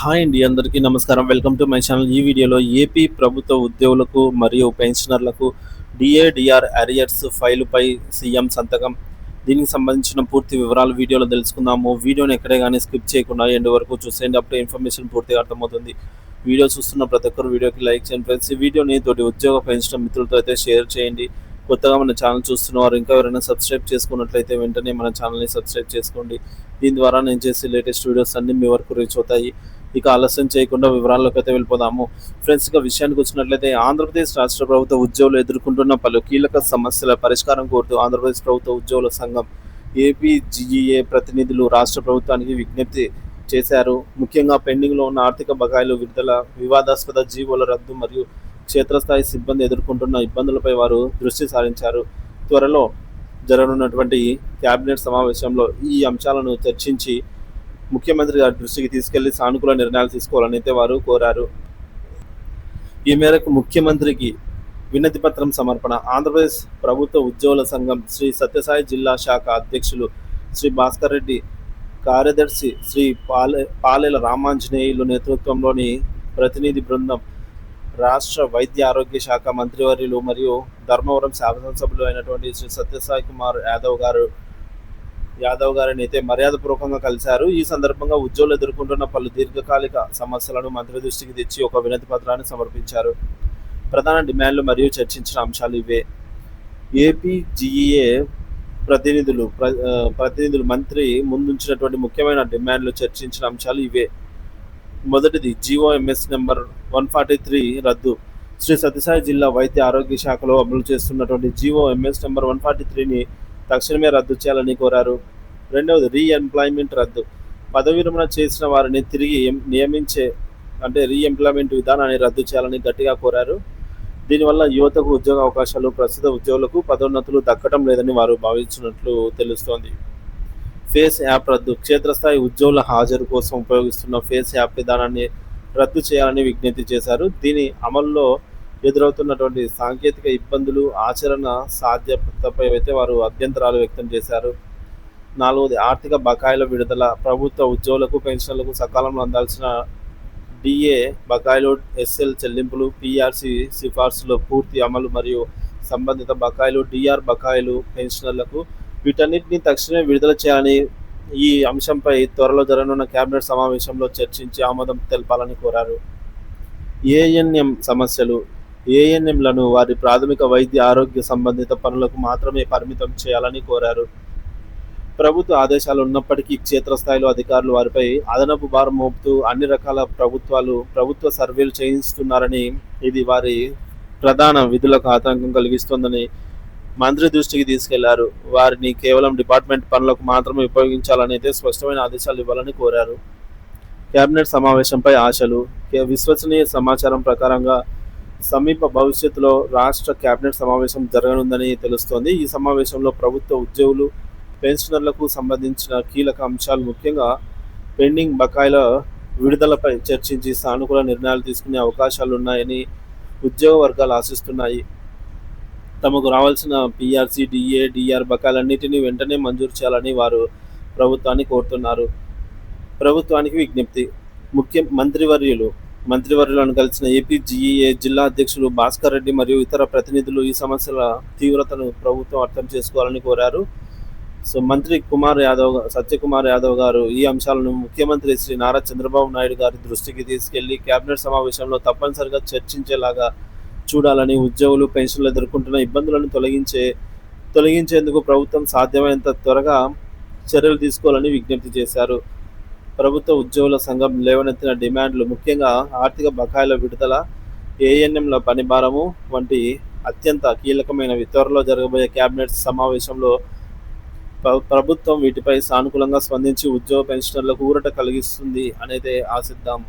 Hi అండి అందరికీ నమస్కారం. Welcome to my channel. ఈ వీడియోలో ఏపీ ప్రభుత్వ ఉద్యోగులకు మరియు పెన్షనర్లకు డిఏడిఆర్ అరియర్స్ ఫైలుపై సీఎం సంతకం. దీనికి సంబంధించిన పూర్తి వివరాలు వీడియోలో తెలుసుకుందాము. వీడియోని ఎక్కడే కానీ స్కిప్ చేయకుండా ఎండ్ వరకు చూసేయండి. అప్పుడే ఇన్ఫర్మేషన్ పూర్తిగా అర్థమవుతుంది. వీడియో చూస్తున్న ప్రతి ఒక్కరు వీడియోకి లైక్ చేయండి ఫ్రెండ్స్. ఈ వీడియోని తోటి ఉద్యోగ పెన్షన్ మిత్రులతో అయితే షేర్ చేయండి. కొత్తగా మన ఛానల్ చూస్తున్న వారు ఇంకా ఎవరైనా సబ్స్క్రైబ్ చేసుకున్నట్లయితే వెంటనే మన ఛానల్ని సబ్స్క్రైబ్ చేసుకోండి. దీని ద్వారా నేను చేసే లేటెస్ట్ వీడియోస్ అన్ని మీ వరకు రీచ్ అవుతాయి. ఇక ఆలస్యం చేయకుండా వివరాల్లోకి అయితే వెళ్ళిపోదాము. ఫ్రెండ్స్ ఇక విషయానికి వచ్చినట్లయితే ఆంధ్రప్రదేశ్ రాష్ట్ర ప్రభుత్వ ఉద్యోగులు ఎదుర్కొంటున్న పలు కీలక సమస్యల పరిష్కారం కోరుతూ ఆంధ్రప్రదేశ్ ప్రభుత్వ ఉద్యోగుల సంఘం ఏపీజీఈఏ ప్రతినిధులు రాష్ట్ర ప్రభుత్వానికి విజ్ఞప్తి చేశారు. ముఖ్యంగా పెండింగ్లో ఉన్న ఆర్థిక బకాయిలు విడుదల వివాదాస్పద జీవోల రద్దు మరియు క్షేత్రస్థాయి సిబ్బంది ఎదుర్కొంటున్న ఇబ్బందులపై వారు దృష్టి సారించారు. త్వరలో జరగనున్నటువంటి క్యాబినెట్ సమావేశంలో ఈ అంశాలను చర్చించి ముఖ్యమంత్రి గారి దృష్టికి తీసుకెళ్ళి సానుకూల నిర్ణయాలు తీసుకోవాలని అయితే వారు కోరారు. ఈ మేరకు ముఖ్యమంత్రికి వినతి పత్రం సమర్పణ ఆంధ్రప్రదేశ్ ప్రభుత్వ ఉద్యోగుల సంఘం శ్రీ సత్యసాయి జిల్లా శాఖ అధ్యక్షులు శ్రీ భాస్కర్ రెడ్డి కార్యదర్శి శ్రీ పాలె పాలెల రామాంజనేయులు నేతృత్వంలోని ప్రతినిధి బృందం రాష్ట్ర వైద్య ఆరోగ్య శాఖ మంత్రివర్యులు మరియు ధర్మవరం శాసనసభ్యులు అయినటువంటి శ్రీ సత్యసాయి కుమార్ యాదవ్ గారు యాదవ్ గారిని అయితే మర్యాదపూర్వకంగా కలిశారు. ఈ సందర్భంగా ఉద్యోగులు ఎదుర్కొంటున్న పలు దీర్ఘకాలిక సమస్యలను మంత్రి దృష్టికి తెచ్చి ఒక వినతి పత్రాన్ని సమర్పించారు. ప్రధాన డిమాండ్లు మరియు చర్చించిన అంశాలు ఇవే. ఏపీజీఏ ప్రతినిధులు ప్ర ప్రతినిధులు మంత్రి ముందుంచినటువంటి ముఖ్యమైన డిమాండ్లు చర్చించిన అంశాలు ఇవే. మొదటిది GOMS number one forty three రద్దు. శ్రీ సత్యసాయి జిల్లా వైద్య ఆరోగ్య శాఖలో అమలు చేస్తున్నటువంటి జీఓఎంఎస్ నెంబర్ వన్ ఫార్టీ త్రీని తక్షణమే రద్దు చేయాలని కోరారు. రెండవది రీఎంప్లాయ్మెంట్ రద్దు. పదవి విరమణ చేసిన వారిని తిరిగి నియమించే అంటే రీఎంప్లాయ్మెంట్ విధానాన్ని రద్దు చేయాలని గట్టిగా కోరారు. దీనివల్ల యువతకు ఉద్యోగ అవకాశాలు ప్రస్తుత ఉద్యోగులకు పదోన్నతులు దక్కడం లేదని వారు భావించినట్లు తెలుస్తోంది. ఫేస్ యాప్ రద్దు. క్షేత్రస్థాయి ఉద్యోగుల హాజరు కోసం ఉపయోగిస్తున్న ఫేస్ యాప్ విధానాన్ని రద్దు చేయాలని విజ్ఞప్తి చేశారు. దీని అమల్లో ఎదురవుతున్నటువంటి సాంకేతిక ఇబ్బందులు ఆచరణ సాధ్యతపై అయితే వారు అభ్యంతరాలు వ్యక్తం చేశారు నాలుగవది ఆర్థిక బకాయిల విడుదల ప్రభుత్వ ఉద్యోగులకు పెన్షన్లకు సకాలంలో అందాల్సిన డిఏ బకాయిలు ఎస్ఎల్ చెల్లింపులు పిఆర్సి సిఫార్సులో పూర్తి అమలు మరియు సంబంధిత బకాయిలు డిఆర్ బకాయిలు పెన్షనర్లకు వీటన్నిటిని తక్షణమే విడుదల చేయాలని ఈ అంశంపై త్వరలో జరగనున్న కేబినెట్ సమావేశంలో చర్చించి ఆమోదం తెలపాలని కోరారు. ఏఎన్ఎం సమస్యలు ఏఎన్ఎంలను వారి ప్రాథమిక వైద్య ఆరోగ్య సంబంధిత పనులకు మాత్రమే పరిమితం చేయాలని కోరారు. ప్రభుత్వ ఆదేశాలు ఉన్నప్పటికీ క్షేత్రస్థాయిలో అధికారులు వారిపై అదనపు భారం మోపుతూ అన్ని రకాల ప్రభుత్వాలు ప్రభుత్వ సర్వేలు చేయిస్తున్నారని ఇది వారి ప్రధాన విధులకు ఆతంకం కలిగిస్తోందని మంత్రి దృష్టికి తీసుకెళ్ళారు. వారిని కేవలం డిపార్ట్మెంట్ పనులకు మాత్రమే ఉపయోగించాలని అయితే స్పష్టమైన ఆదేశాలు ఇవ్వాలని కోరారు. కేబినెట్ సమావేశంపై ఆశలు కే- విశ్వసనీయ సమాచారం ప్రకారంగా సమీప భవిష్యత్తులో రాష్ట్ర కేబినెట్ సమావేశం జరగనుందని తెలుస్తోంది. ఈ సమావేశంలో ప్రభుత్వ ఉద్యోగులు పెన్షనర్లకు సంబంధించిన కీలక అంశాలు ముఖ్యంగా పెండింగ్ బకాయిల విడుదలపై చర్చించి సానుకూల నిర్ణయాలు తీసుకునే అవకాశాలు ఉన్నాయని ఉద్యోగ వర్గాలు ఆశిస్తున్నాయి. తమకు రావాల్సిన పిఆర్సీ డిఏ డిఆర్ బకాయిలన్నింటినీ వెంటనే మంజూరు చేయాలని వారు ప్రభుత్వాన్ని కోరుతున్నారు. ప్రభుత్వానికి విజ్ఞప్తి ముఖ్య మంత్రివర్యులు మంత్రివర్యులను కలిసిన ఏపీజీఈఏ జిల్లా అధ్యక్షులు భాస్కర్ రెడ్డి మరియు ఇతర ప్రతినిధులు ఈ సమస్యల తీవ్రతను ప్రభుత్వం అర్థం చేసుకోవాలని కోరారు. సో మంత్రి కుమార్ యాదవ్ సత్యకుమార్ యాదవ్ గారు ఈ అంశాలను ముఖ్యమంత్రి శ్రీ నారా చంద్రబాబు నాయుడు గారి దృష్టికి తీసుకెళ్ళి కేబినెట్ సమావేశంలో తప్పనిసరిగా చర్చించేలాగా చూడాలని ఉద్యోగులు పెన్షన్లు ఎదుర్కొంటున్న ఇబ్బందులను తొలగించే తొలగించేందుకు ప్రభుత్వం సాధ్యమైనంత త్వరగా చర్యలు తీసుకోవాలని విజ్ఞప్తి చేశారు. ప్రభుత్వ ఉద్యోగుల సంఘం లేవనెత్తిన డిమాండ్లు ముఖ్యంగా ఆర్థిక బకాయిల విడుదల ఏఎన్ఎంల పని భారము వంటి అత్యంత కీలకమైనవి త్వరలో జరగబోయే కేబినెట్ సమావేశంలో ప్రభుత్వం వీటిపై సానుకూలంగా స్పందించి ఉద్యోగ పెన్షనర్లకు ఊరట కలిగిస్తుంది అనేది ఆశిద్దాం.